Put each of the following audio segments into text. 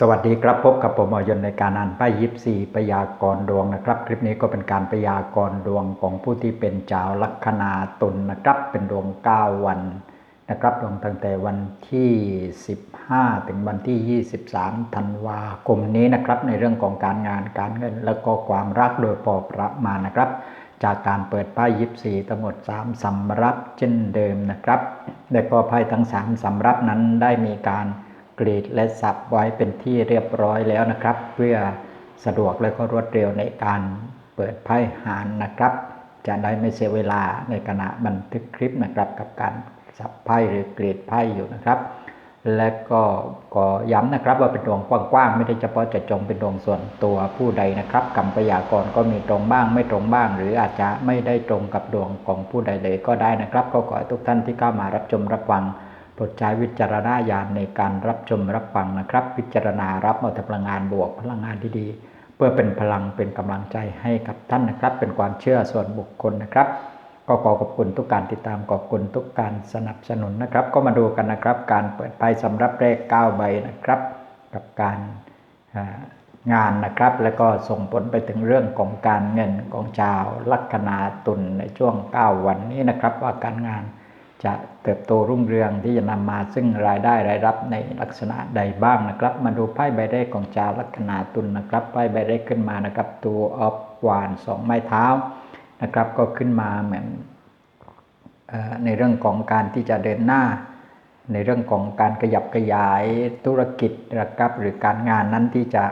สวัสดีครับพบกับผมออยนในการอ่านไพ่ยิปซีพยากรดวงนะครับ คลิปนี้ก็เป็นการพยากรดวงของผู้ที่เป็นเจ้าลัคนาตุลนะครับ เป็นดวง 9 วันนะครับดวงตั้งแต่วันที่ 15 ถึงวันที่ 23 ธันวาคมนี้นะครับ ในเรื่องของการงานการเงิน แล้วก็ความรักโดยพอประมาณนะครับ จากการเปิดไพ่ยิปซีทั้งหมด 3สำรับเช่นเดิมนะครับ และก็ไพ่ทั้ง 3สำรับนั้นได้มีการ กรีดและสับไว้เป็นที่เรียบร้อยแล้วนะครับ เพื่อสะดวกและก็รวดเร็วในการเปิดไพ่หารนะครับ จะได้ไม่เสียเวลาในขณะบันทึกคลิปนะครับกับการสับไพ่หรือกรีดไพ่อยู่นะครับ และก็ก็ย้ำนะครับว่าเป็นดวงกว้างๆไม่ได้เฉพาะจะจงเป็นดวงส่วนตัวผู้ใดนะครับคำพยากรณ์ก็มีตรงบ้างไม่ตรงบ้าง หรืออาจจะไม่ได้ตรงกับดวงของผู้ใดเลยก็ได้นะครับ ก็ขอให้ทุกท่านที่เข้ามารับชมรับฟัง ปรดใช้วิจารณญาณในการรับชมรับฟังนะครับ พิจารณารับเอาแต่พลังงานบวกพลังงานที่ดีเพื่อเป็นพลังเป็นกำลังใจให้กับท่านนะครับ เป็นความเชื่อส่วนบุคคลนะครับ ก็ขอขอบคุณทุกการติดตามขอบคุณทุกการสนับสนุนนะครับ ก็มาดูกันนะครับ การเปิดไพ่สำรับแรก9ใบนะครับ กับการงานนะครับ แล้วก็ส่งผลไปถึงเรื่องของการเงินของชาวลัคนาตุลในช่วง 9 วันนี้นะครับ ว่าการงาน จะเติบโตรุ่งเรืองที่จะนำมาซึ่งรายได้รายรับในลักษณะใดบ้างนะครับ มาดูไพ่ใบแรกของชาวลัคนาตุลนะครับไพ่ใบแรกขึ้นมานะครับตัวออฟวานสองไม้เท้านะครับ ก็ขึ้นมาเหมือนในเรื่องของการที่จะเดินหน้า ในเรื่องของการขยับขยายธุรกิจนะครับหรือการงานนั้นที่จะ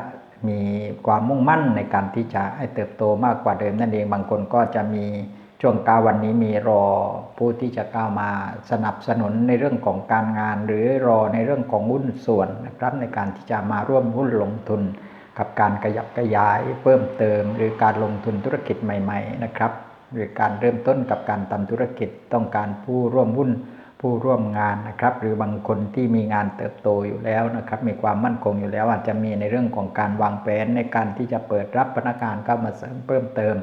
มีความมุ่งมั่นในการที่จะให้เติบโตมากกว่าเดิมนั่นเองบางคนก็จะมี ช่วงกาวันนี้มีรอผู้ที่จะก้าวมาสนับสนุนในเรื่องของการงาน หรือรอในเรื่องของหุ้นส่วนนะครับในการที่จะมาร่วมหุ้นลงทุน กับการขยับขยายเพิ่มเติม หรือการลงทุนธุรกิจใหม่ๆนะครับหรือการเริ่มต้นกับการทำธุรกิจต้องการผู้ร่วมหุ้นผู้ร่วมงานนะครับ หรือบางคนที่มีงานเติบโตอยู่แล้วนะครับ มีความมั่นคงอยู่แล้วอาจจะมีในเรื่องของการวางแผนในการที่จะเปิดรับพนักงานเข้ามาเสริมเพิ่มเติม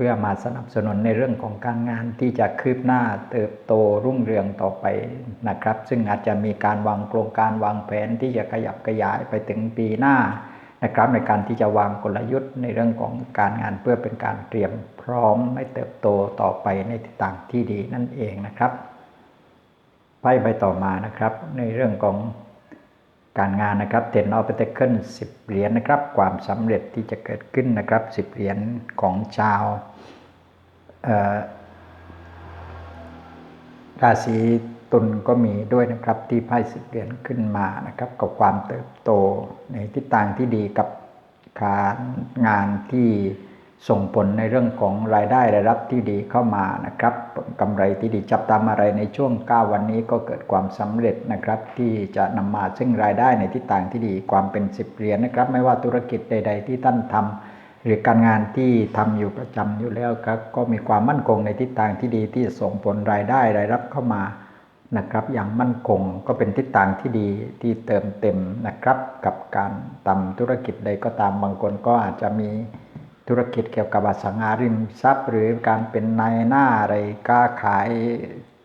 เพื่อมาสนับสนุนในเรื่องของการงานที่จะคืบหน้าเติบโตรุ่งเรืองต่อไปนะครับ ซึ่งอาจจะมีการวางโครงการวางแผนที่จะขยับขยายไปถึงปีหน้านะครับในการที่จะวางกลยุทธ์ในเรื่องของการงานเพื่อเป็นการเตรียมพร้อมให้เติบโตต่อไปในทิศทางที่ดีนั่นเองนะครับไปไปต่อมานะครับ ในเรื่องของ การงานนะครับเทนออฟเปเคิลสิบเหรียญนะครับ ความสำเร็จที่จะเกิดขึ้นนะครับสิบเหรียญของชาวราศีตุลก็มีด้วยนะครับที่ไพ่สิบเหรียญขึ้นมานะครับกับความเติบโตในทิศทางที่ดีกับการงานที่ส่งผลในเรื่องของรายได้รายรับที่ดีเข้ามานะครับ กำไรที่ดีจับตามอะไรในช่วง 9 วันนี้ก็เกิดความสำเร็จนะครับ ที่จะนำมาซึ่งรายได้ในทิศทางที่ดีความเป็น 10เหรียญนะครับ ไม่ว่าธุรกิจใด ๆ ที่ท่านทำหรือการงานที่ทำอยู่ประจำอยู่แล้วครับก็มีความมั่นคงในทิศทางที่ดีที่ส่งผลรายได้รายรับเข้ามานะครับอย่างมั่นคงก็เป็นทิศทางที่ดีที่เติมเต็มนะครับ กับการทำธุรกิจใดก็ตามบางคนก็อาจจะมี ธุรกิจเกี่ยวกับอสังหาริมทรัพย์ หรือการเป็นนายหน้าอะไรก้าขาย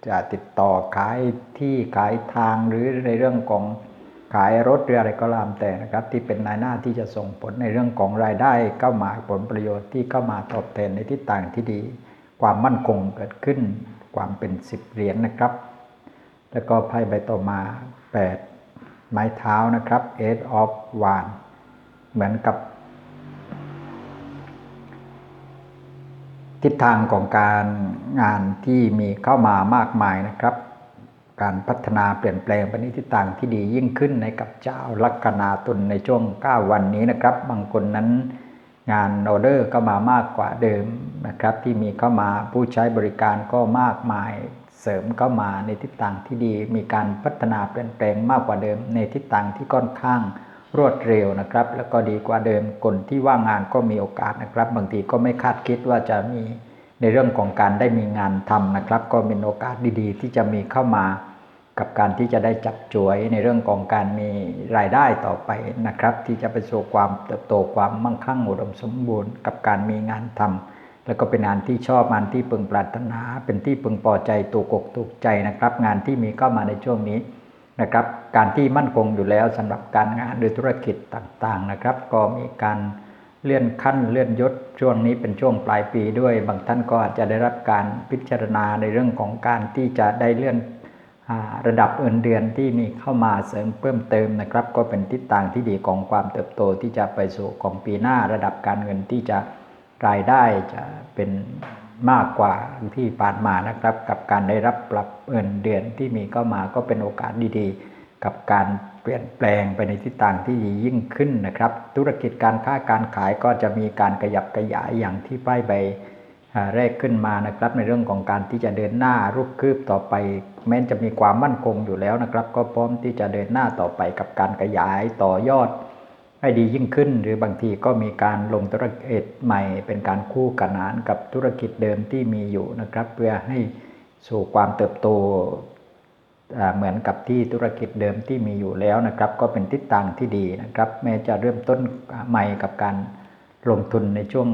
จะติดต่อขายที่ขายทางหรือในเรื่องของขายรถหรืออะไรก็ตามแต่นะครับ ที่เป็นนายหน้าที่จะส่งผลในเรื่องของรายได้เข้ามาผลประโยชน์ที่เข้ามาตอบแทนในทิศทางที่ดี ความมั่นคงเกิดขึ้น ความเป็นสิบเหรียญนนะครับ แล้วก็ไพ่ใบต่อมา 8 ไม้เท้านะครับ eight of w a n เหมือนกับ ทิศทางของการงานที่มีเข้ามามากมายนะครับ การพัฒนาเปลี่ยนแปลงไปในทิศทางที่ดียิ่งขึ้นในกับเจ้าลัคนาตุลในช่วง 9 วันนี้นะครับ บางคนนั้นงานออเดอร์ก็มามากกว่าเดิมนะครับ ที่มีเข้ามาผู้ใช้บริการก็มากมายเสริมเข้ามาในทิศทางที่ดี มีการพัฒนาเปลี่ยนแปลงมากกว่าเดิม ในทิศทางที่ค่อนข้าง รวดเร็วนะครับ แล้วก็ดีกว่าเดิมคนที่ว่างงานก็มีโอกาสนะครับ บางทีก็ไม่คาดคิดว่าจะมีในเรื่องของการได้มีงานทำนะครับ ก็เป็นโอกาสดีๆ ที่จะมีเข้ามากับการที่จะได้จับจวยในเรื่องของการมีรายได้ต่อไปนะครับ ที่จะไปสู่ความเติบโตความมั่งคั่งอุดมสมบูรณ์ กับการมีงานทำแล้วก็เป็นงานที่ชอบงานที่พึงปรารถนา เป็นที่พึงพอใจตัวกกถูกใจนะครับ งานที่มีเข้ามาในช่วงนี้ นะครับการที่มั่นคงอยู่แล้วสำหรับการงานหรือธุรกิจต่างๆนะครับ ก็มีการเลื่อนขั้นเลื่อนยศช่วงนี้เป็นช่วงปลายปีด้วย บางท่านก็อาจจะได้รับการพิจารณาในเรื่องของการที่จะได้เลื่อนระดับเงินเดือนที่มีเข้ามาเสริมเพิ่มเติมนะครับ ก็เป็นทิศทางที่ดีของความเติบโตที่จะไปสู่ของปีหน้าระดับการเงินที่จะรายได้จะเป็น มากกว่าที่ผ่านมานะครับ กับการได้รับปรับเงินเดือนที่มีเข้ามาก็เป็นโอกาสดีๆ กับการเปลี่ยนแปลงไปในทิศทางที่ดียิ่งขึ้นนะครับ ธุรกิจการค้าการขายก็จะมีการขยับขยายอย่างที่ป้ายใบแรกขึ้นมานะครับ ในเรื่องของการที่จะเดินหน้ารูปคืบต่อไป แม้จะมีความมั่นคงอยู่แล้วนะครับ ก็พร้อมที่จะเดินหน้าต่อไปกับการขยายต่อยอด ให้ดียิ่งขึ้น หรือบางทีก็มีการลงธุรกิจใหม่ เป็นการคู่กันานกับธุรกิจเดิมที่มีอยู่นะครับ เพื่อให้สู่ความเติบโตเหมือนกับที่ธุรกิจเดิมที่มีอยู่แล้วนะครับ ก็เป็นทิศทางที่ดีนะครับ แม้จะเริ่มต้นใหม่กับการลงทุนในช่วง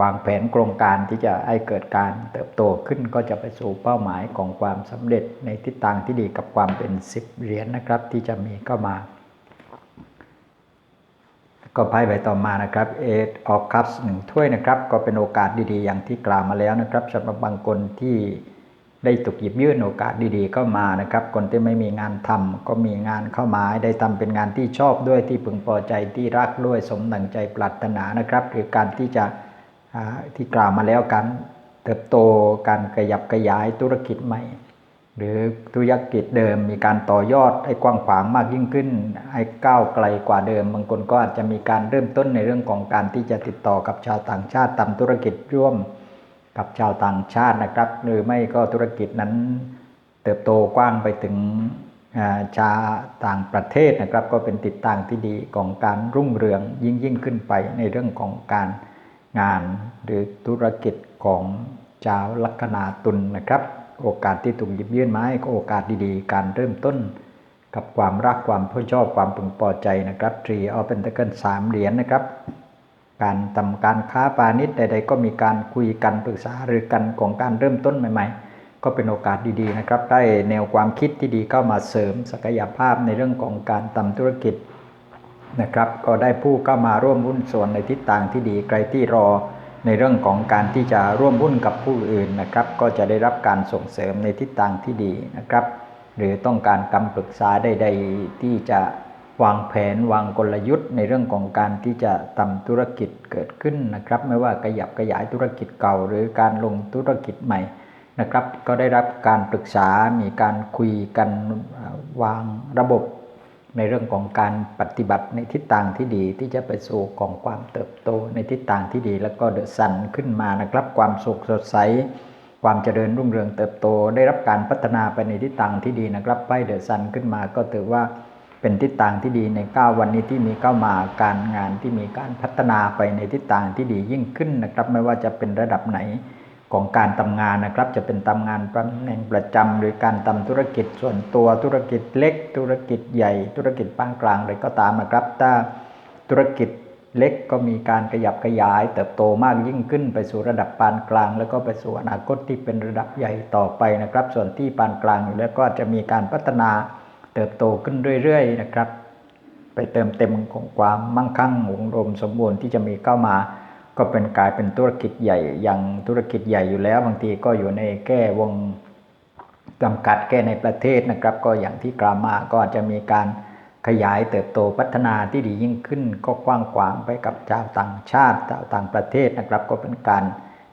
วางแผนโครงการที่จะให้เกิดการเติบโตขึ้นก็จะไปสู่เป้าหมายของความสำเร็จในทิศทางที่ดีกับความเป็นสิบเหรียญนนะครับ ที่จะมีเข้ามา ก็ไพ่ใบต่อมานะครับเอทออฟคัพหนึ่งถ้วยนะครับ ก็เป็นโอกาสดีๆ อย่างที่กล่าวมาแล้วนะครับสำหรับบางคนที่ได้ถูกหยิบยื่นโอกาสดีๆเข้ามานะครับ คนที่ไม่มีงานทำก็มีงานเข้ามาได้ทำเป็นงานที่ชอบด้วยที่พึงพอใจที่รักด้วยสมดังใจปรารถนานะครับหรือการที่จะที่กล่าวมาแล้วการเติบโตการขยับขยายธุรกิจใหม่ หรือธุรกิจเดิมมีการต่อยอดให้กว้างขวางมากยิ่งขึ้นให้ก้าวไกลกว่าเดิม บางคนก็อาจจะมีการเริ่มต้นในเรื่องของการที่จะติดต่อกับชาวต่างชาติทำธุรกิจร่วมกับชาวต่างชาตินะครับ หรือไม่ก็ธุรกิจนั้นเติบโตกว้างไปถึงชาต่างประเทศนะครับ ก็เป็นติดตางที่ดีของการรุ่งเรืองยิ่งยิ่งขึ้นไปในเรื่องของการงานหรือธุรกิจของชาวลัคนาตุลนนะครับ โอกาสที่ถูกหยิบยื่นมาให้ก็โอกาสดีๆ การเริ่มต้น กับความรักความพอชอบความพึงพอใจนะครับทรีออเป็นตะเกิลสามเหรียญนนะครับ การทำการค้าปาณิชย์ใด ๆ ก็มีการคุยกันปรึกษาหรือกันของการเริ่มต้นใหม่ ๆ ก็เป็นโอกาสดีๆนะครับ ได้แนวความคิดที่ดีเข้ามาเสริมศักยภาพในเรื่องของการทำธุรกิจนะครับ ก็ได้ผู้เข้ามาร่วมหุ้นส่วนในทิศทางที่ดีใครที่รอ ในเรื่องของการที่จะร่วมหุ้นกับผู้อื่นนะครับ ก็จะได้รับการส่งเสริมในทิศทางที่ดีนะครับ หรือต้องการคำปรึกษาใดๆที่จะวางแผนวางกลยุทธ์ ในเรื่องของการที่จะทำธุรกิจเกิดขึ้นนะครับ ไม่ว่าขยับขยายธุรกิจเก่า หรือการลงธุรกิจใหม่นะครับ ก็ได้รับการปรึกษามีการคุยกันวางระบบ ในเรื่องของการปฏิบัติในทิศทางที่ดีที่จะไปสู่ของความเติบโตในทิศทางที่ดี แล้วก็เดือดสันขึ้นมานะครับ ความสุขสดใส ความเจริญรุ่งเรืองเติบโต ได้รับการพัฒนาไปในทิศทางที่ดีนะครับไปเดือดสันขึ้นมาก็ถือว่าเป็นทิศทางที่ดีใน 9 วันนี้ที่มีเข้ามาการงานที่มีการพัฒนาไปในทิศทางที่ดียิ่งขึ้นนะครับ ไม่ว่าจะเป็นระดับไหน ของการทำงานนะครับ จะเป็นทำงานตำแหน่งประจำหรือการทำธุรกิจส่วนตัวธุรกิจเล็ก ธุรกิจใหญ่ ธุรกิจปานกลางอะไรก็ตามนะครับ ถ้าธุรกิจเล็กก็มีการขยับขยาย เติบโตมากยิ่งขึ้นไปสู่ระดับปานกลาง แล้วก็ไปสู่อนาคตที่เป็นระดับใหญ่ต่อไปนะครับ ส่วนที่ปานกลางอยู่แล้วก็จะมีการพัฒนาเติบโตขึ้นเรื่อยๆนะครับ ไปเติมเต็มของความมั่งคั่งหงรมสมบูรณ์ที่จะมีเข้ามา ก็เป็นกลายเป็นธุรกิจใหญ่อย่างธุรกิจใหญ่อยู่แล้ว บางทีก็อยู่ในแก้วงจำกัดแก้ในประเทศนะครับ ก็อย่างที่กล่าวมาก็อาจจะมีการขยายเติบโตพัฒนาที่ดียิ่งขึ้น ก็กว้างขวางไปกับชาวต่างชาติชาวต่างประเทศนะครับ ก็เป็นการ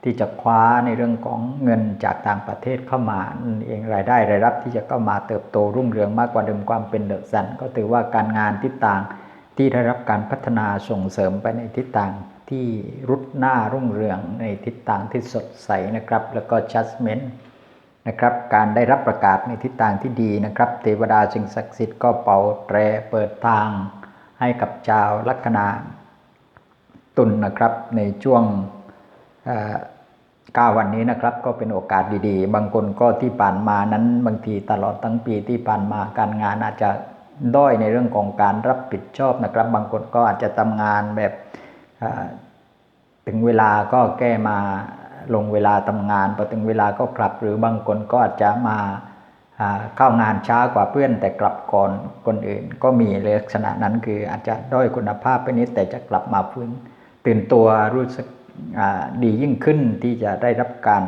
ที่จะคว้าในเรื่องของเงินจากต่างประเทศเข้ามาเองรายได้รายรับที่จะเข้ามาเติบโตรุ่งเรืองมากกว่าเดิมความเป็นเดอะซันก็ถือว่าการงานทิศทางที่ได้รับการพัฒนาส่งเสริมไปในทิศทาง ที่รุดหน้ารุ่งเรืองในทิศทางที่สดใสนะครับ แล้วก็ชัสเมนต์นะครับ การได้รับประกาศในทิศทางที่ดีนะครับ เทวดาสิ่งศักดิ์สิทธิ์ก็เป่าแตรเปิดทางให้กับชาวลัคนาตุลนนะครับในช่วงก้าวันนี้นะครับก็เป็นโอกาสดีๆ บางคนก็ที่ผ่านมานั้นบางทีตลอดทั้งปีที่ผ่านมาการงานอาจจะด้อยในเรื่องของการรับผิดชอบนะครับ บางคนก็อาจจะทำงานแบบ ถึงเวลาก็แก้มาลงเวลาทำงานพอถึงเวลาก็กลับ หรือบางคนก็อาจจะมาเข้างานช้ากว่าเพื่อนแต่กลับก่อนคนอื่น ก็มีลักษณะนั้นคืออาจจะด้อยคุณภาพไปนิดแต่จะกลับมาฟื้นตื่นตัวรู้สึกดียิ่งขึ้นที่จะได้รับการ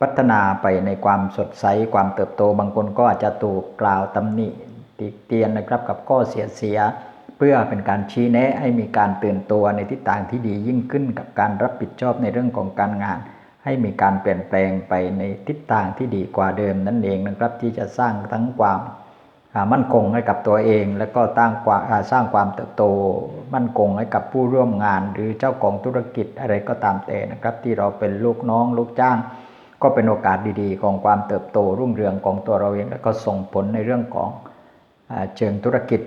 พัฒนาไปในความสดใสความเติบโต บางคนก็อาจจะถูกกล่าวตำหนิติเตียนนะครับกับข้อเสียเสีย เพื่อเป็นการชี้แนะให้มีการเตื่นตัวในทิศทางที่ดียิ่งขึ้นกับการรับผิดชอบในเรื่องของการงาน ให้มีการเปลี่ยนแปลงไปในทิศทางที่ดีกว่าเดิมนั่นเองนะครับที่จะสร้างทั้งความมั่นคงให้กับตัวเอง และก็ตั้งความอ่าสร้างความเติบโต มั่นคงให้กับผู้ร่วมงาน หรือเจ้าของธุรกิจอะไรก็ตามแต่นะครับ ที่เราเป็นลูกน้องลูกจ้าง ก็เป็นโอกาสดีๆ ของความเติบโตรุ่งเรืองของตัวเราเอง และก็ส่งผลในเรื่องของอเชิงธุรกิจ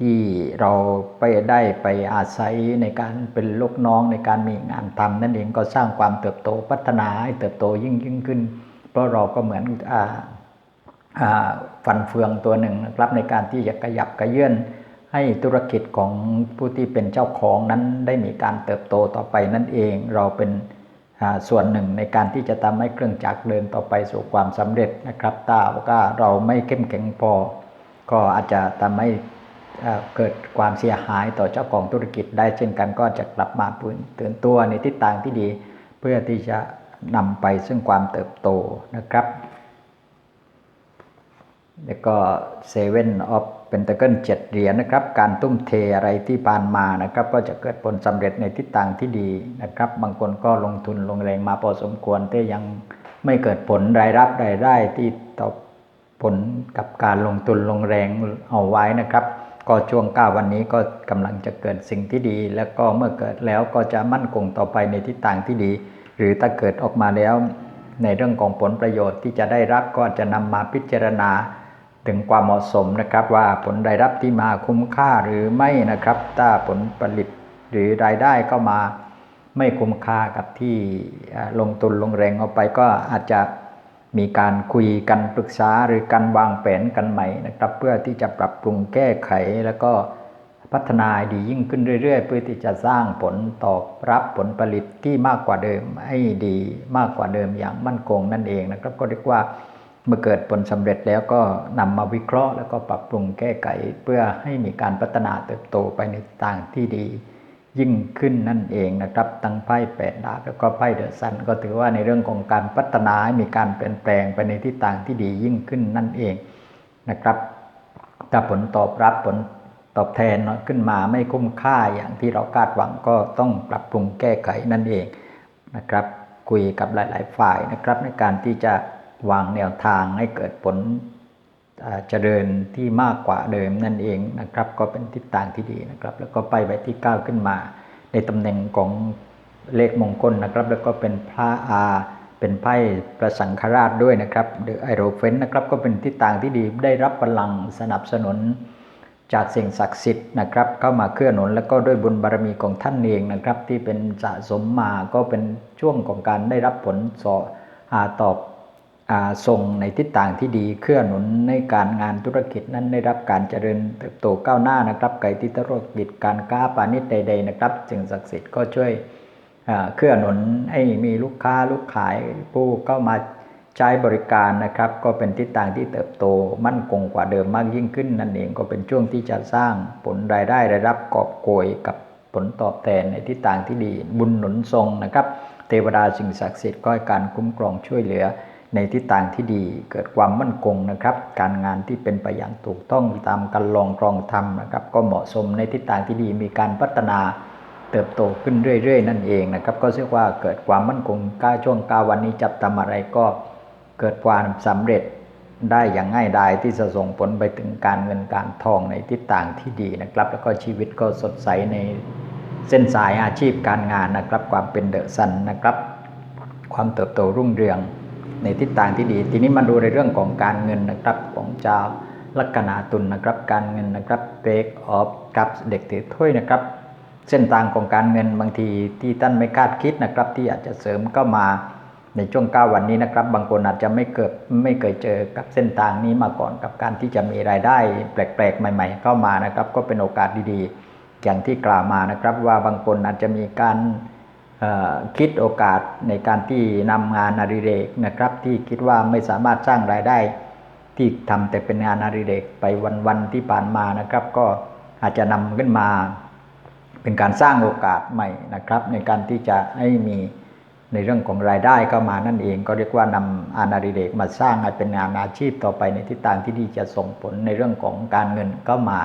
ที่เราไปได้ไปอาศัยในการเป็นลูกน้องในการมีงานทำนั่นเองก็สร้างความเติบโตพัฒนาให้เติบโตยิ่งยิ่งขึ้น เพราะเราก็เหมือนอาอ่าฟันเฟืองตัวหนึ่งนะครับในการที่จะขยับกระเยื่อนให้ธุรกิจของผู้ที่เป็นเจ้าของนั้นได้มีการเติบโตต่อไปนั่นเอง เราเป็นส่วนหนึ่งในการที่จะทำให้เครื่องจักรเดินต่อไปสู่ความสำเร็จนะครับถ้าว่าเราไม่เข้มแข็งพอ ก็อาจจะทำให้ เกิดความเสียหายต่อเจ้าของธุรกิจได้เช่นกันก็จะกลับมาฟื้นตื่นตัวในทิศทางที่ดี เพื่อที่จะนำไปซึ่งความเติบโตนะครับ แล้วก็เซเว่นออฟเป็นตะเกิลเจ็ดเหรียญนะครับ การตุ้มเทอะไรที่ผ่านมานะครับ ก็จะเกิดผลสำเร็จในทิศทางที่ดีนะครับ บางคนก็ลงทุนลงแรงมาพอสมควร แต่ยังไม่เกิดผลรายรับรายได้ที่ตอบผลกับการลงทุนลงแรงเอาไว้นะครับ ก็ช่วงก้าวันนี้ก็กำลังจะเกิดสิ่งที่ดี แล้วก็เมื่อเกิดแล้วก็จะมั่นคงต่อไปในทิศทางที่ดี หรือถ้าเกิดออกมาแล้ว ในเรื่องของผลประโยชน์ที่จะได้รับก็จะนำมาพิจารณาถึงความเหมาะสมนะครับว่าผลรายรับที่มาคุ้มค่าหรือไม่นะครับ ถ้าผลผลิตหรือรายได้ก็มาไม่คุ้มค่ากับที่ลงทุนลงแรงเอาไปก็อาจจะ มีการคุยกันปรึกษาหรือการวางแผนกันใหม่นะครับ เพื่อที่จะปรับปรุงแก้ไขแล้วก็พัฒนาดียิ่งขึ้นเรื่อย ๆ เพื่อที่จะสร้างผลตอบรับผลผลิตที่มากกว่าเดิมให้ดีมากกว่าเดิมอย่างมั่นคงนั่นเองนะครับ ก็เรียกว่าเมื่อเกิดผลสำเร็จแล้วก็นำมาวิเคราะห์ แล้วก็ปรับปรุงแก้ไข เพื่อให้มีการพัฒนาเติบโตไปในทางที่ดี ยิ่งขึ้นนั่นเองนะครับตั้งไพ่แปดดาบแล้วก็ไพ่เดอะซันก็ถือว่าในเรื่องของการพัฒนาให้มีการเปลี่ยนแปลงไปในทิศทางที่ดียิ่งขึ้นนั่นเองนะครับถ้าผลตอบรับผลตอบแทนขึ้นมาไม่คุ้มค่าอย่างที่เราคาดหวังก็ต้องปรับปรุงแก้ไขนั่นเองนะครับ คุยกับหลาย ๆ ฝ่ายนะครับในการที่จะวางแนวทางให้เกิดผล เจริญที่มากกว่าเดิมนั่นเองนะครับ ก็เป็นทิศทางที่ดีนะครับ แล้วก็ไปใบที่ 9 ขึ้นมา ในตำแหน่งของเลขมงคลนะครับ แล้วก็เป็นพระอาเป็นไพ่ประสังฆราชด้วยนะครับเดอไอโรเฟนนะครับก็เป็นทิศทางที่ดีได้รับพลังสนับสนุนจากสิ่งศักดิ์สิทธิ์นะครับ เข้ามาเคลื่อนหนุน แล้วก็ด้วยบุญบารมีของท่านเองนะครับ ที่เป็นสะสมมาก็เป็นช่วงของการได้รับผลสออาตอบ ส่งในทิศทางที่ดีเคลื่อนหนุนในการงานธุรกิจนั้นได้รับการเจริญเติบโตก้าวหน้านะครับไก่ที่ธุรกิจการค้าปาณิชย์ใด ๆนะครับสิ่งศักดิ์สิทธิ์ก็ช่วยเคลื่อนหนุนให้มีลูกค้าลูกขายผู้เข้ามาใช้บริการนะครับ ก็เป็นทิศทางที่เติบโตมั่นคงกว่าเดิมมากยิ่งขึ้น นั่นเองก็เป็นช่วงที่จะสร้างผลรายได้ได้รับกอบโกยกับผลตอบแทนในทิศทางที่ดีบุญหนุนทรงนะครับ เทวดาสิ่งศักดิ์สิทธิ์ก็ให้การคุ้มครองช่วยเหลือ ในทิศทางที่ดีเกิดความมั่นคงนะครับ การงานที่เป็นไปอย่างถูกต้องตามการลองกรองธรรมนะครับ ก็เหมาะสมในทิศทางที่ดีมีการพัฒนาเติบโตขึ้นเรื่อย ๆ นั่นเองนะครับ ก็เรียกว่าเกิดความมั่นคงก้าช่วงก้าวันนี้จับทำอะไรก็เกิดความสำเร็จได้อย่างง่ายดายที่จะส่งผลไปถึงการเงินการทองในทิศทางที่ดีนะครับ แล้วก็ชีวิตก็สดใสในเส้นสายอาชีพการงานนะครับ ความเป็นเดอะซันนะครับ ความเติบโตรุ่งเรือง ในทิศทางที่ดี ทีนี้มาดูในเรื่องของการเงินนะครับของชาวลัคนาตุลนะครับ การเงินนะครับเบรกออฟกับเด็กถือถ้วยนะครับ เส้นทางของการเงินบางทีที่ท่านไม่คาดคิดนะครับ ที่อาจจะเสริมเข้ามาในช่วง 9 วันนี้นะครับ บางคนอาจจะไม่เกิดไม่เคยเจอกับเส้นทางนี้มาก่อนกับการที่จะมีรายได้ แปลกๆ ใหม่ ๆ เข้ามานะครับ ก็เป็นโอกาสดีๆ อย่างที่กล่าวมานะครับ ว่าบางคนอาจจะมีการ คิดโอกาสในการที่นำงานอดิเรกนะครับ ที่คิดว่าไม่สามารถสร้างรายได้ ที่ทำแต่เป็นงานอดิเรกไปวันๆที่ผ่านมานะครับ ก็อาจจะนำขึ้นมา เป็นการสร้างโอกาสใหม่นะครับ ในการที่จะให้มีในเรื่องของรายได้เข้ามานั่นเอง ก็เรียกว่านำอานาดิเรกมาสร้างให้เป็นงานอาชีพต่อไปในทิศทางที่ดีจะส่งผลในเรื่องของการเงินเข้ามา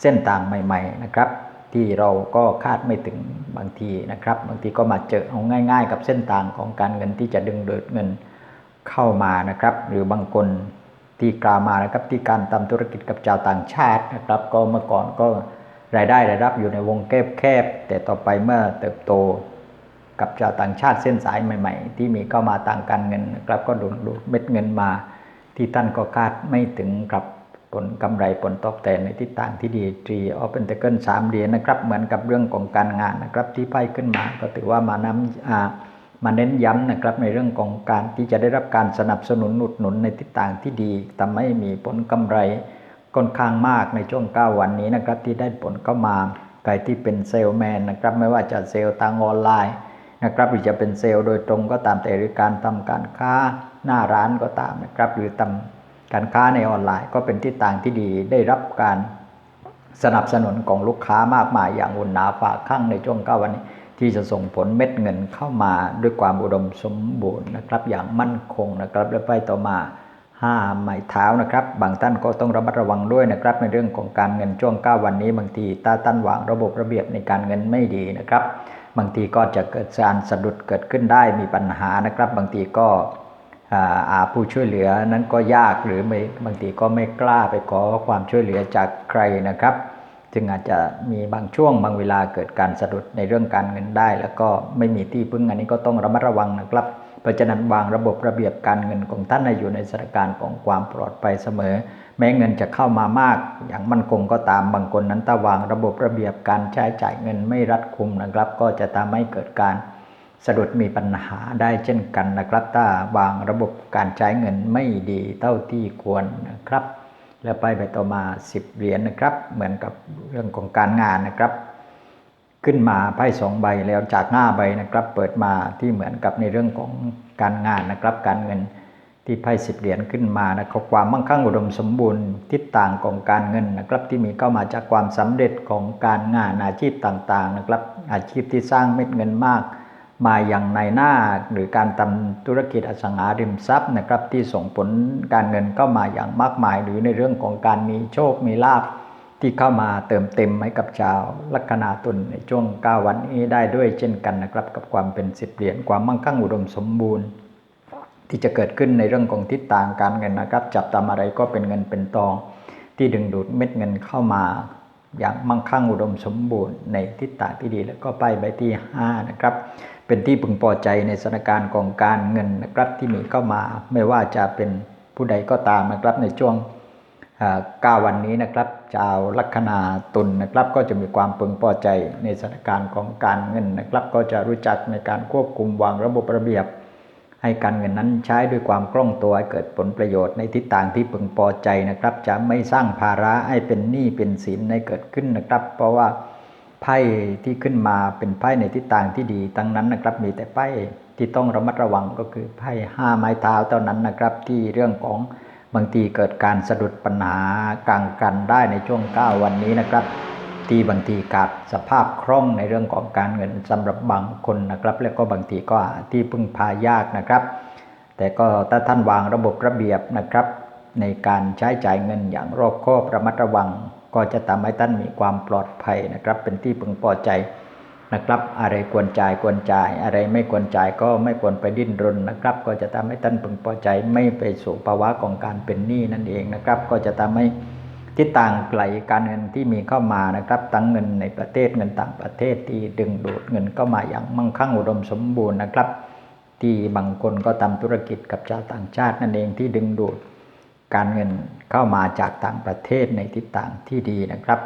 เส้นทางใหม่ ๆ นะครับ ที่เราก็คาดไม่ถึงบางทีนะครับ บางทีก็มาเจอเอาง่าย ๆ กับเส้นทางของการเงินที่จะดึงดูดเงินเข้ามานะครับ หรือบางคนที่กล่าวมานะครับที่การทำธุรกิจกับชาวต่างชาตินะครับ ก็เมื่อก่อนก็รายได้รายรับอยู่ในวงแคบๆแต่ต่อไปเมื่อเติบโตกับชาวต่างชาติเส้นสายใหม่ ๆ ที่มีเข้ามาต่างการเงินนะครับก็ดูดดูดเม็ดเงินมาที่ท่านก็คาดไม่ถึงกับ ผลกำไรผลตอบแทนในทิศทางที่ดีทรีออฟเปนเตเกิลสามเหรียญนะครับ เหมือนกับเรื่องของการงานนะครับ ที่ไพ่ขึ้นมาก็ถือว่ามาน้ำมาเน้นย้ำนะครับในเรื่องของการที่จะได้รับการสนับสนุนหนุดหนุนในทิศทางที่ดีทำให้มีผลกำไรค่อนข้างมากในช่วง 9 วันนี้นะครับที่ได้ผลเข้ามาใครที่เป็นเซลแมนนะครับไม่ว่าจะเซลทางออนไลน์นะครับหรือจะเป็นเซลโดยตรงก็ตามแต่หรือการทำการค้าหน้าร้านก็ตามนะครับหรือทำ การค้าในออนไลน์ก็เป็นที่ต่างที่ดีได้รับการสนับสนุนของลูกค้ามากมายอย่างอุ่นหนาฝาข้างในช่วงเก้าวันนี้ ที่จะส่งผลเม็ดเงินเข้ามาด้วยความอุดมสมบูรณ์นะครับ อย่างมั่นคงนะครับและไปต่อมาห้าไม้เท้านะครับ บางท่านก็ต้องระมัดระวังด้วยนะครับ ในเรื่องของการเงินช่วง9วันนี้ บางทีถ้าท่านวางระบบระเบียบในการเงินไม่ดีนะครับ บางทีก็จะเกิดการสะดุดเกิดขึ้นได้มีปัญหานะครับ บางทีก็ อาผู้ช่วยเหลือนั้นก็ยากหรือไม่บางทีก็ไม่กล้าไปขอความช่วยเหลือจากใครนะครับจึงอาจจะมีบางช่วงบางเวลาเกิดการสะดุดในเรื่องการเงินได้ แล้วก็ไม่มีที่พึ่งอันนี้ก็ต้องระมัดระวังนะครับเพราะฉะนั้นวางระบบระเบียบการเงินของท่านให้อยู่ในสถานการณ์ของความปลอดภัยเสมอ แม้เงินจะเข้ามามาก อย่างมั่นคงก็ตามบางคนนั้นถ้าวางระบบระเบียบการใช้จ่ายเงินไม่รัดกุมนะครับ ก็จะทำให้เกิดการ สะดุดมีปัญหาได้เช่นกันนะครับถ้าวางระบบการใช้เงินไม่ดีเท่าที่ควรนะครับ แล้วไปไปต่อมา 10 เหรียญนะครับ เหมือนกับเรื่องของการงานนะครับ ขึ้นมาไพ่สองใบแล้วจากหน้าใบนะครับ เปิดมาที่เหมือนกับในเรื่องของการงานนะครับ การเงินที่ไพ่สิบเหรียญขึ้นมานะครับความมั่งคั่งอุดมสมบูรณ์ทิศต่างของการเงินนะครับ ที่มีเข้ามาจากความสำเร็จของการงานอาชีพต่างๆนะครับ อาชีพที่สร้างเม็ดเงินมาก มาอย่างในหน้าหรือการทำธุรกิจอสังหาริมทรัพย์นะครับที่ส่งผลการเงินเข้ามาอย่างมากมาย หรือในเรื่องของการมีโชคมีลาภที่เข้ามาเติมเต็มให้กับชาวลัคนาตุลในช่วง 9 วันนี้ได้ด้วยเช่นกันนะครับ กับความเป็นสิบเหรียญความมั่งคั่งอุดมสมบูรณ์ ที่จะเกิดขึ้นในเรื่องของทิศทางการเงินนะครับ จับตามอะไรก็เป็นเงินเป็นทอง ที่ดึงดูดเม็ดเงินเข้ามาอย่างมั่งคั่งอุดมสมบูรณ์ในทิศทางที่ดีแล้วก็ไปใบที่5นะครับ เป็นที่พึงพอใจในสถานการณ์ของการเงินนะครับที่มีเข้ามา ไม่ว่าจะเป็นผู้ใดก็ตามนะครับในช่วงเก้าวันนี้นะครับชาวลัคนาตุลนนะครับ ก็จะมีความพึงพอใจในสถานการณ์ของการเงินนะครับ ก็จะรู้จักในการควบคุมวางระบบระเบียบ ให้การเงินนั้นใช้ด้วยความคล่องตัวให้เกิดผลประโยชน์ในทิศทางที่พึงพอใจนะครับ จะไม่สร้างภาระให้เป็นหนี้เป็นสินในเกิดขึ้นนะครับ เพราะว่า ไพ่ที่ขึ้นมาเป็นไพ่ในทิศทางที่ดีทั้งนั้นนะครับ มีแต่ไพ่ที่ต้องระมัดระวังก็คือไพ่ห้าไม้เท้าเท่านั้นนะครับ ที่เรื่องของบางทีเกิดการสะดุดปัญหากลางกันได้ในช่วง 9 วันนี้นะครับ ที่บางทีขาดสภาพคล่องในเรื่องของการเงินสำหรับบางคนนะครับ แล้วก็บางทีก็ที่พึ่งพายากนะครับ แต่ก็ถ้าท่านวางระบบระเบียบนะครับ ในการใช้จ่ายเงินอย่างรอบคอบระมัดระวัง ก็จะทำให้ท่านมีความปลอดภัยนะครับ เป็นที่พึงพอใจนะครับ อะไรควรจ่ายควรจ่าย อะไรไม่ควรจ่ายก็ไม่ควรไปดิ้นรนนะครับ ก็จะทำให้ท่านพึงพอใจไม่ไปสู่ภาวะของการเป็นหนี้นั่นเองนะครับ ก็จะทำให้ทิศต่างไกลการเงินที่มีเข้ามานะครับทั้งเงินในประเทศเงินต่างประเทศที่ดึงดูดเงินเข้ามาอย่างมั่งคั่งอุดมสมบูรณ์นะครับ ที่บางคนก็ทำธุรกิจกับชาวต่างชาตินั่นเองที่ดึงดูดการเงิน เข้ามาจากต่างประเทศในทิศต่างที่ดีนะครับ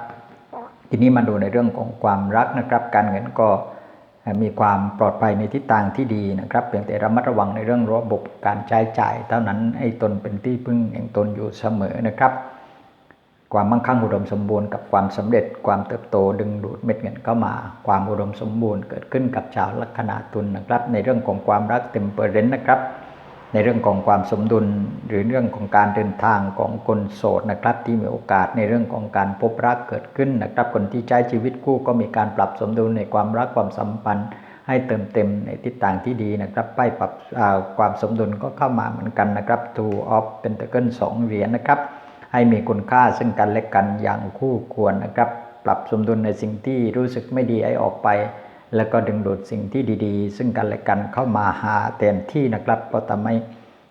ทีนี้มาดูในเรื่องของความรักนะครับ การเงินก็มีความปลอดภัยในทิศทางที่ดีนะครับเพียงแต่ระมัดระวังในเรื่องระบบการใช้จ่าย เท่านั้นให้ตนเป็นที่พึ่งแห่งตนอยู่เสมอนะครับ ความมั่งคั่งอุดมสมบูรณ์กับความสำเร็จความเติบโตดึงดูดเม็ดเงินเข้ามา ความอุดมสมบูรณ์เกิดขึ้นกับชาวลัคนาตุลนะครับ ในเรื่องของความรักเต็มเปอร์เรนต์นะครับ ในเรื่องของความสมดุลหรือเรื่องของการเดินทางของคนโสดนะครับ ที่มีโอกาสในเรื่องของการพบรักเกิดขึ้นนะครับ คนที่ใช้ชีวิตคู่ก็มีการปรับสมดุลในความรักความสัมพันธ์ ให้เติมเต็มในทิศทางที่ดีนะครับไพ่ปรับความสมดุลก็เข้ามาเหมือนกันนะครับ two of pentacle สองเหรียญนะครับ ให้มีคุณค่าซึ่งกันและกันอย่างคู่ควรนะครับ ปรับสมดุลในสิ่งที่รู้สึกไม่ดีให้ออกไป แล้วก็ดึงดูดสิ่งที่ดีๆ ซึ่งกันและกันเข้ามาหาแทนที่นะครับก็ทำให้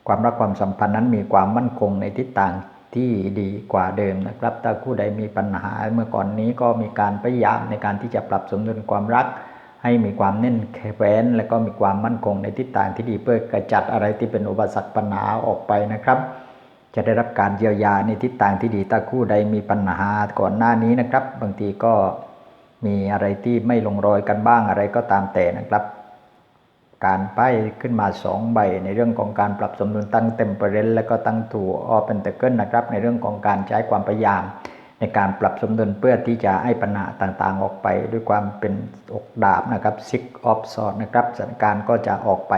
ความรักความสัมพันธ์นั้นมีความมั่นคงในทิศทางที่ดีกว่าเดิมนะครับ ถ้าคู่ใดมีปัญหาเมื่อก่อนนี้ก็มีการพยายามในการที่จะปรับสมดุลความรัก ให้มีความแน่นแฟ้น และก็มีความมั่นคงในทิศทางที่ดีเพื่อกระจัดอะไรที่เป็นอุปสรรคปัญหาออกไปนะครับ จะได้รับการเยียวยาในทิศทางที่ดีถ้าคู่ใดมีปัญหาก่อนหน้านี้นะครับ บางทีก็ มีอะไรที่ไม่ลงรอยกันบ้างอะไรก็ตามแต่นะครับ การไพ่ขึ้นมา 2 ใบในเรื่องของการปรับสมดุลตั้งเต็มเปอร์เรนและก็ตั้งถูออเป็นเตเกิลนะครับ ในเรื่องของการใช้ความพยายาม ในการปรับสมดุลเพื่อที่จะให้ปัญหาต่างๆ ออกไป ด้วยความเป็นอกดาบนะครับซิกออฟสอดนะครับสถานการณ์ก็จะออกไป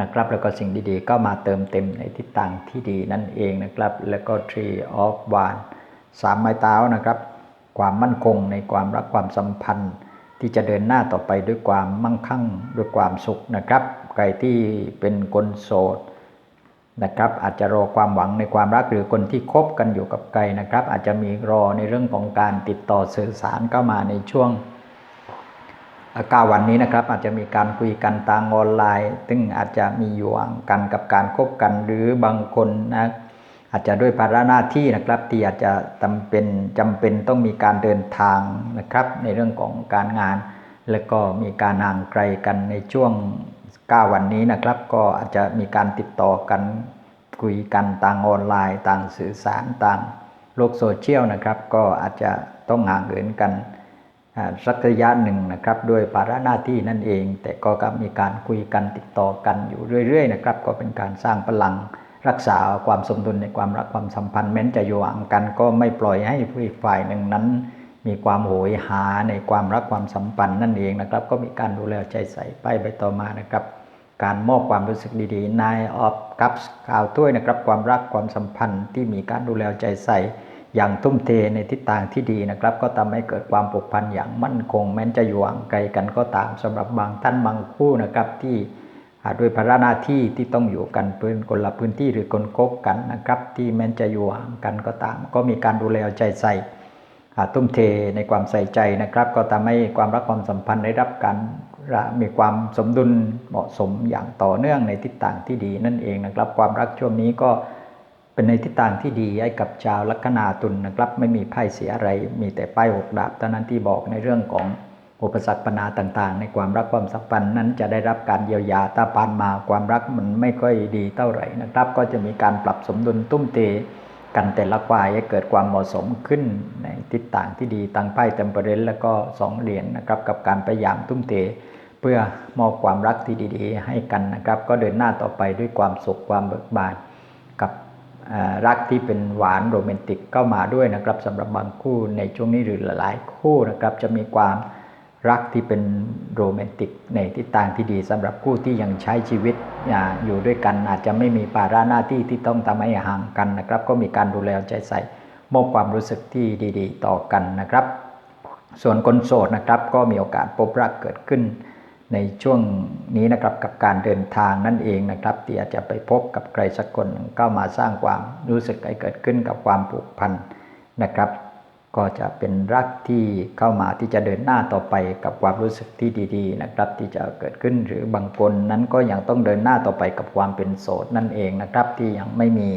นะครับแล้วก็สิ่งดีๆ ก็มาเติมเต็มในทิศทางที่ดีนั่นเองนะครับ แล้วก็ Tree of w a n สามไม้เท้านะครับ ความมั่นคงในความรักความสัมพันธ์ ที่จะเดินหน้าต่อไปด้วยความมั่งคั่งด้วยความสุขนะครับ ใครที่เป็นคนโสดนะครับอาจจะรอความหวังในความรักหรือคนที่คบกันอยู่กับใครนะครับ อาจจะมีรอในเรื่องของการติดต่อสื่อสารเข้ามาในช่วงกาวันนี้นะครับ อาจจะมีการคุยกันทางออนไลน์ ซึ่งอาจจะมีอยู่ห่างกันกับการคบกันหรือบางคนนะ อาจจะด้วยภาระหน้าที่นะครับ ที่อาจจะจำเป็นจำเป็นต้องมีการเดินทางนะครับ ในเรื่องของการงาน แล้วก็มีการห่างไกลกันในช่วง 9 วันนี้นะครับ ก็อาจจะมีการติดต่อกันคุยกันต่างออนไลน์ต่างสื่อสารต่างโลกโซเชียลนะครับ ก็อาจจะต้องห่างเหินกันสักระยะหนึ่งนะครับด้วยภาระหน้าที่นั่นเอง แต่ก็มีการคุยกันติดต่อกันอยู่เรื่อย ๆ นะครับ ก็เป็นการสร้างพลัง รักษาความสมดุลในความรักความสัมพันธ์แม้จะอยู่ห่างกัน ก็ไม่ปล่อยให้ผู้อีกฝ่ายหนึ่งนั้น มีความโหยหาในความรักความสัมพันธ์นั่นเองนะครับ ก็มีการดูแลใจใส่ไปไปต่อมานะครับ การมอบความรู้สึกดีๆนายออฟกัปกล่าวถ้วยนะครับ ความรักความสัมพันธ์ที่มีการดูแลใจใส่อย่างทุ่มเทในทิศทางที่ดีนะครับ ก็ทำให้เกิดความผูกพันอย่างมั่นคง แม้จะอยู่ห่างไกลกันก็ตามสำหรับบางท่านบางคู่นะครับที่ ด้วยภาระหน้าที่ที่ต้องอยู่กันเพื่อนคนละพื้นที่หรือคนคบกันนะครับ ที่แม้จะอยู่ห่างกันก็ตาม ก็มีการดูแลใจใส่ทุ่มเทในความใส่ใจนะครับ ก็ทำให้ความรักความสัมพันธ์ได้รับการมีความสมดุลเหมาะสมอย่างต่อเนื่องในทิศทางที่ดีนั่นเองนะครับ ความรักช่วงนี้ก็เป็นในทิศทางที่ดีให้กับชาวลัคนาตุลนะครับ ไม่มีไพ่เสียอะไร มีแต่ป้ายหกดาบเท่านั้นที่บอกในเรื่องของ อุปสรรคปัญหาต่างๆ ในความรักความสัมพันธ์นั้นจะได้รับการเยียวยาถ้าผ่านมาความรักมันไม่ค่อยดีเท่าไหร่นะครับ ก็จะมีการปรับสมดุลตุ้มเตกันแต่ละฝ่ายให้เกิดความเหมาะสมขึ้นในทิศทางที่ดีตั้งไพ่เต็มเปร์เรนแล้วก็สองเหรียญนนะครับ กับการพยายามตุ้มเตเพื่อมอบความรักที่ดีๆ ให้กันนะครับ ก็เดินหน้าต่อไปด้วยความสุขความเบิกบานกับรักที่เป็นหวานโรแมนติกเข้ามาด้วยนะครับสำหรับบางคู่ในช่วงนี้หรือหลายๆคู่นะครับจะมีความ รักที่เป็นโรแมนติกในทิศทางที่ดีสำหรับคู่ที่ยังใช้ชีวิตอยู่ด้วยกันอาจจะไม่มีภาระหน้าที่ที่ต้องทำให้ห่างกันนะครับ ก็มีการดูแลใจใส่มอบความรู้สึกที่ดีๆ ต่อกันนะครับ ส่วนคนโสดนะครับ ก็มีโอกาสพบรักเกิดขึ้น ในช่วงนี้นะครับกับการเดินทางนั่นเองนะครับที่อาจจะไปพบกับใครสักคนเข้ามาสร้างความรู้สึกให้เกิดขึ้นกับความผูกพันนะครับ ก็จะเป็นรักที่เข้ามาที่จะเดินหน้าต่อไปกับความรู้สึกที่ดีๆนะครับ ที่จะเกิดขึ้นหรือบางคนนั้นก็ยังต้องเดินหน้าต่อไปกับความเป็นโสดนั่นเองนะครับ ที่ยังไม่มี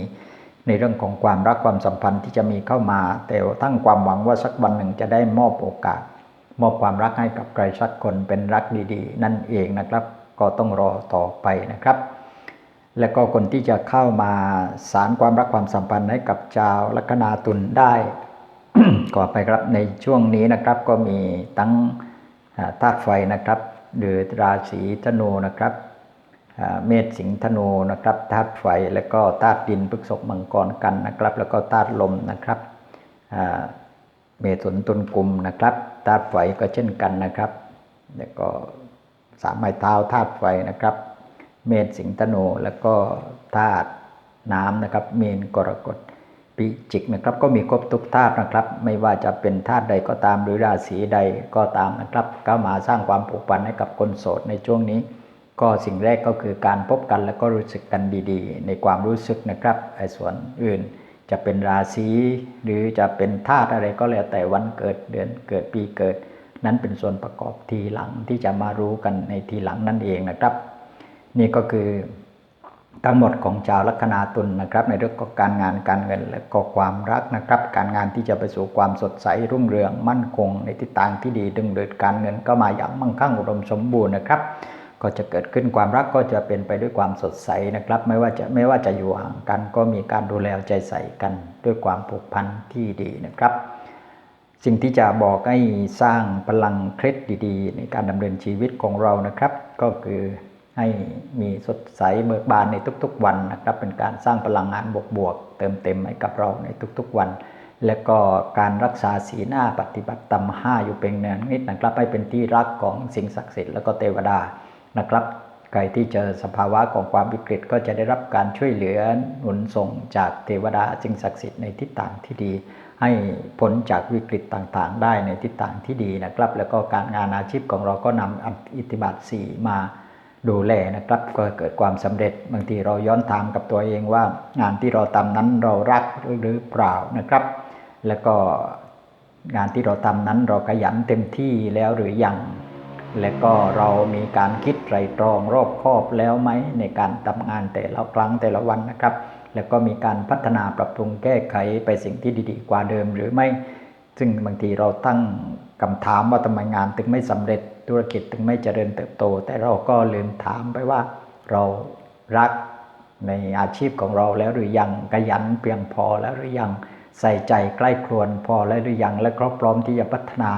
ในเรื่องของความรักความสัมพันธ์ที่จะมีเข้ามา แต่ทั้งความหวังว่าสักวันหนึ่งจะได้มอบโอกาส มอบความรักให้กับใครสักคนเป็นรักดีๆ นั่นเองนะครับ ก็ต้องรอต่อไปนะครับและก็คนที่จะเข้ามาสารความรักความสัมพันธ์ให้กับชาวลัคนาตุลได้ ก่อไปครับในช่วงนี้นะครับก็มีตั้งธาตุไฟนะครับหรือราศีธนูนะครับเมษสิงธนูนะครับธาตุไฟแล้วก็ธาตุดินพฤกษกมังกรกันนะครับ แล้วก็ธาตุลมนะครับเมถุนตุลกุมนะครับธาตุไฟก็เช่นกันนะครับ แล้วก็สามไม้เท้าธาตุไฟนะครับ เมษสิงธนูแล้วก็ธาตุน้ำนะครับ เมนกรกฎ ปีจิกนะครับก็มีครบทุกธาตุนะครับ ไม่ว่าจะเป็นธาตุใดก็ตามหรือราศีใดก็ตามนะครับก็มาสร้างความผูกพันให้กับคนโสดในช่วงนี้ ก็สิ่งแรกก็คือการพบกันแล้วก็รู้สึกกันดีๆ ในความรู้สึกนะครับไอ้ส่วนอื่น จะเป็นราศีหรือจะเป็นธาตุอะไรก็แล้วแต่วันเกิดเดือนเกิดปีเกิด นั้นเป็นส่วนประกอบทีหลังที่จะมารู้กันในทีหลังนั่นเองนะครับ นี่ก็คือ ทั้งหมดของชาวลัคนาตุลนะครับ ในเรื่องของการงานการเงินและก็ความรักนะครับ การงานที่จะไปสู่ความสดใสรุ่งเรืองมั่นคง ในทิศทางที่ดีดึงดิดการเงินก็มาอย่างมั่งคั่งอุดมสมบูรณ์นะครับ ก็จะเกิดขึ้นความรักก็จะเป็นไปด้วยความสดใสนะครับ ไม่ว่าจะไม่ว่าจะอยู่ห่างกันก็มีการดูแลใจใส่กันด้วยความผูกพันที่ดีนะครับสิ่งที่จะบอกให้สร้างพลังเคล็ดดีๆ ในการดำเนินชีวิตของเรานะครับ ก็คือ ให้มีสดใสเบิกบานในทุกๆวันนะครับ เป็นการสร้างพลังงานบวกๆเติมเต็มให้กับเราในทุกๆวัน และก็การรักษาศีลหน้าปฏิบัติตามห้าอยู่เป็นเนืองนิดนะครับให้เป็นที่รักของสิ่งศักดิ์สิทธิ์แล้วก็เทวดานะครับใครที่เจอสภาวะของความวิกฤตก็จะได้รับการช่วยเหลือหนุนส่งจากเทวดาสิ่งศักดิ์สิทธิ์ในทิศทางที่ดี ให้พ้นจากวิกฤตต่างๆ ได้ในทิศทางที่ดีนะครับ แล้วก็การงานอาชีพของเราก็นำอิทธิบาทสีมา ดูแลนะครับ ก็เกิดความสำเร็จบางทีเราย้อนถามกับตัวเองว่า งานที่เราทำนั้นเรารักหรือเปล่านะครับ แล้วก็งานที่เราทำนั้นเราขยันเต็มที่แล้วหรือยังและก็เรามีการคิดไตรตรองรอบคอบแล้วไหมในการทำงานแต่ละครั้งแต่ละวันนะครับ แล้วก็มีการพัฒนาปรับปรุงแก้ไขไปสิ่งที่ดีๆ กว่าเดิมหรือไม่ ซึ่งบางทีเราตั้งคำถามว่าทำไมงานถึงไม่สำเร็จ ธุรกิจถึงไม่เจริญเติบโต แต่เราก็ลืมถามไปว่าเรารักในอาชีพของเราแล้วหรือยังขยันเพียงพอแล้วหรือยังใส่ใจใกล้ครวนพอแล้วหรือยัง และก็พร้อมที่จะพัฒนา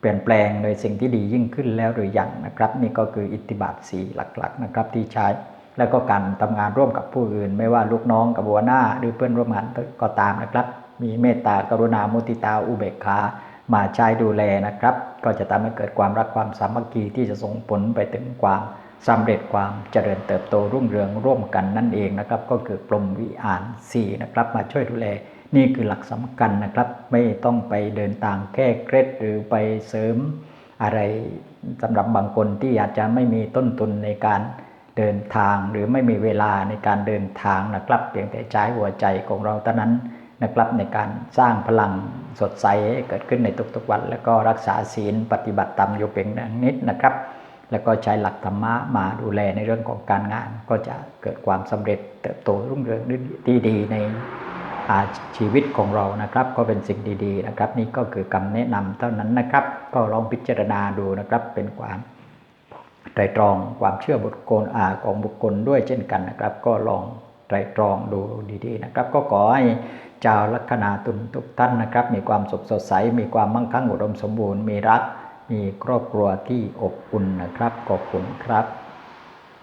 เปลี่ยนแปลงในสิ่งที่ดียิ่งขึ้นแล้วหรือยังนะครับ นี่ก็คืออิทธิบาทสีหลักๆนะครับที่ใช้ แล้วก็การทำงานร่วมกับผู้อื่น ไม่ว่าลูกน้องกับหัวหน้า หรือเพื่อนร่วมงานก็ตามนะครับ มีเมตตากรุณามุติตาอุเบกขา มาใช้ดูแลนะครับ ก็จะทำให้เกิดความรักความสามัคคีที่จะส่งผลไปถึงความสำเร็จความเจริญเติบโตรุ่งเรืองร่วมกันนั่นเองนะครับ ก็คือกลมวิหารสี่นะครับ มาช่วยดูแลนี่คือหลักสำคัญนะครับ ไม่ต้องไปเดินทางแก้เคล็ดหรือไปเสริมอะไรสำหรับบางคนที่อาจจะไม่มีต้นทุนในการเดินทางหรือไม่มีเวลาในการเดินทางนะครับ เพียงแต่ใช้หัวใจของเราเท่านั้นนะครับในการสร้างพลัง สดใสเกิดขึ้นในทุกๆวัน แล้วก็รักษาศีลปฏิบัติตามอยู่เป็นนิดนะครับ แล้วก็ใช้หลักธรรมะมาดูแลในเรื่องของการงาน ก็จะเกิดความสำเร็จเติบโตรุ่งเรืองที่ดีในชีวิตของเรานะครับ ก็เป็นสิ่งดีๆนะครับ นี่ก็คือคำแนะนำเท่านั้นนะครับ ก็ลองพิจารณาดูนะครับเป็นความไตรตรองความเชื่อบุคคลอาของบุคคลด้วยเช่นกันนะครับ ก็ลองไตรตรองดูดีๆนะครับ ก็ขอให้ ชาวลัคนาตุลทุกท่านนะครับ มีความสุขสดใส มีความมั่งคั่งอุดมสมบูรณ์ มีรัก มีครอบครัวที่อบอุ่นนะครับ ขอบคุณครับ